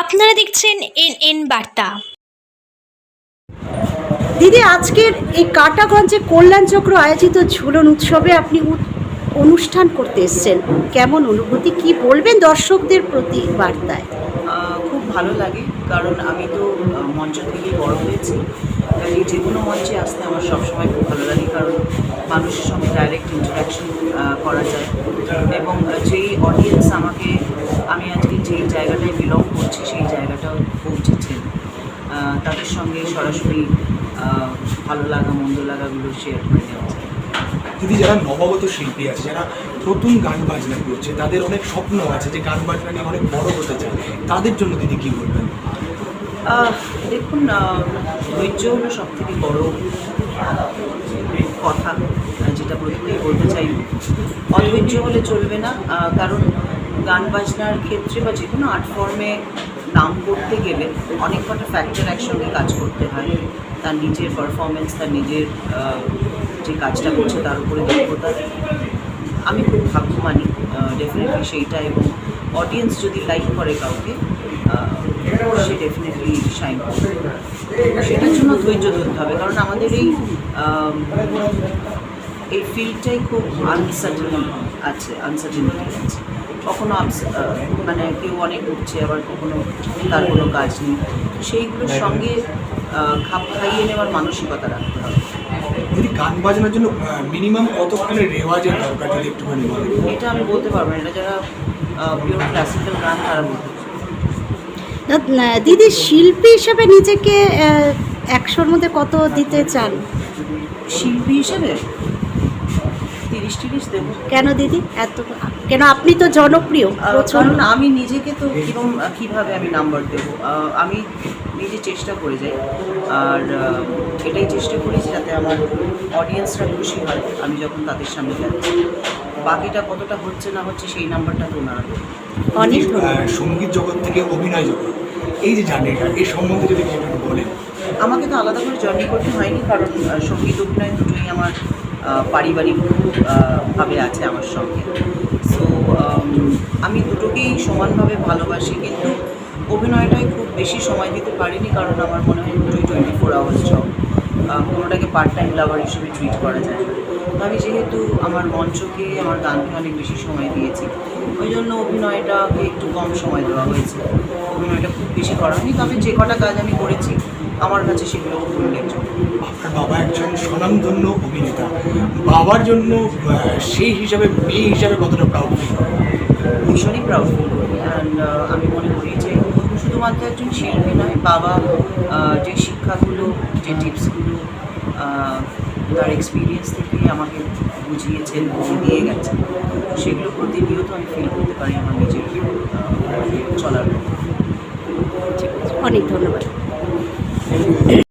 আপনারা দেখছেন N N বার্তা। দিদি আজকের এই কাটাগঞ্জে কল্যাণ চক্র আয়োজিত ঝুলন উৎসবে আপনি অনুষ্ঠান করতে এসেছেন। কেমন অনুভূতি? কি বলবেন দর্শকদের প্রতি বার্তায়? খুব ভালো লাগে কারণ আমি তো মঞ্চ থেকেই বড় হয়েছি। কাজে যে কোনো মঞ্চে আসতে আমার সবসময় খুব ভালো লাগে কারণ মানুষের সঙ্গে ডাইরেক্ট ইন্টারাকশন করা যায়। এবং যেই অডিয়েন্স আমাকে আমি আজকে যেই জায়গাটায় বিলং করছি সেই জায়গাটাও পৌঁছেছেন তাদের সঙ্গে সরাসরি ভালো লাগা মন্দ লাগাগুলো শেয়ার করে নেওয়া যায় দিদি যারা নবাগত শিল্পী আছে যারা নতুন গান বাজনা করছে তাদের অনেক স্বপ্ন আছে যে গান বাজনা নিয়ে অনেক বড় হতে চায়। তাদের জন্য দিদি কি বলবেন? দেখুন ধৈর্য হলো সব থেকে বড় কথা। যেটা প্রথমেই বলতে চাই অধৈর্য হলে চলবে না। কারণ গান বাজনার ক্ষেত্রে বা যে কোনো আর্ট ফর্মে নাম করতে গেলে অনেক কটা ফ্যাক্টর একসঙ্গে কাজ করতে হয়। তার নিজের পারফরমেন্স তার নিজের যে কাজটা করছে তার উপরে দক্ষতা আমি খুব ভাগ্যমানী ডেফিনেটলি সেইটা এবং অডিয়েন্স যদি লাইক করে কাউকে সে ডেফিনেটলি শাইন সেটার জন্য ধৈর্য ধরতে হবে। কারণ আমাদের এই এই ফিল্ডটাই খুব আনসার্টেন আছে আনসার্টেনিটি আছে কখনো মানে কেউ অনেক উঠছে আবার কখনো তার কোনো কাজ নেই। সেইগুলোর সঙ্গে খাপ খাইয়ে নেওয়ার মানসিকতা রাখতে হবে। দিদি গান বাজনার জন্য মিনিমাম কতক্ষণের রেওয়াজের দরকার যদি একটুখানি এটা আমি বলতে পারব না এটা যারা পিওর ক্লাসিক্যাল গান তারা বলতে না, দিদি শিল্পী হিসেবে নিজেকে একশোর মধ্যে কত দিতে চান? শিল্পী হিসেবে? তিরিশ তিরিশ দেবো। কেন দিদি? এত কেন আপনি তো জনপ্রিয় কারণ আমি নিজেকে তো কিরম কীভাবে আমি নাম্বার দেবো? আমি নিজে চেষ্টা করে যাই। আর এটাই চেষ্টা করি যাতে আমার অডিয়েন্সরা খুশি হয় আমি যখন তাদের সামনে যাচ্ছি বাকিটা কতটা হচ্ছে না হচ্ছে সেই নাম্বারটা তো ওনারা দেবে। অনেক সংগীত জগৎ থেকে অভিনয় জগৎ। এই যে জার্নিটা এই সম্বন্ধে যদি বলেন। আমাকে তো আলাদা করে জার্নি করতে হয়নি কারণ সংগীত অভিনয় দুটোই আমার আহ, পারিবারিক ভাবে আছে আমার সঙ্গে। সো আমি দুটোকেই সমানভাবে ভালোবাসি কিন্তু অভিনয়টাই খুব বেশি সময় দিতে পারিনি কারণ আমার মনে হয় দুটোই টোয়েন্টি ফোর আওয়ার্স জব কোনোটাকে পার্ট টাইম লাভার হিসেবে ট্রিট করা যায় না। আমি যেহেতু আমার মঞ্চকে আমার গানকে অনেক বেশি সময় দিয়েছি জন্য অভিনয়টাকে একটু কম সময় দেওয়া হয়েছে। অভিনয়টা খুব বেশি করা হয়নি তবে যে কটা কাজ আমি করেছি আমার কাছে সেগুলো খুব উল্লেখযোগ্য আপনার বাবা একজন স্বনামধন্য অভিনেতা। বাবার জন্য সেই হিসাবে মেয়ে হিসাবে কতটা প্রাউড ভীষণই প্রাউড ফিল করি। অ্যান্ড আমি মনে করি যে শুধুমাত্র একজন শিল্পী নয় বাবা যে শিক্ষাগুলো যে টিপসগুলো তার এক্সপিরিয়েন্স থেকে আমাকে বুঝিয়েছেন, বুঝিয়ে দিয়ে গেছেন। সেগুলো প্রতিনিয়ত আমি ফিল করতে পারি আমার নিজের চলার। অনেক ধন্যবাদ।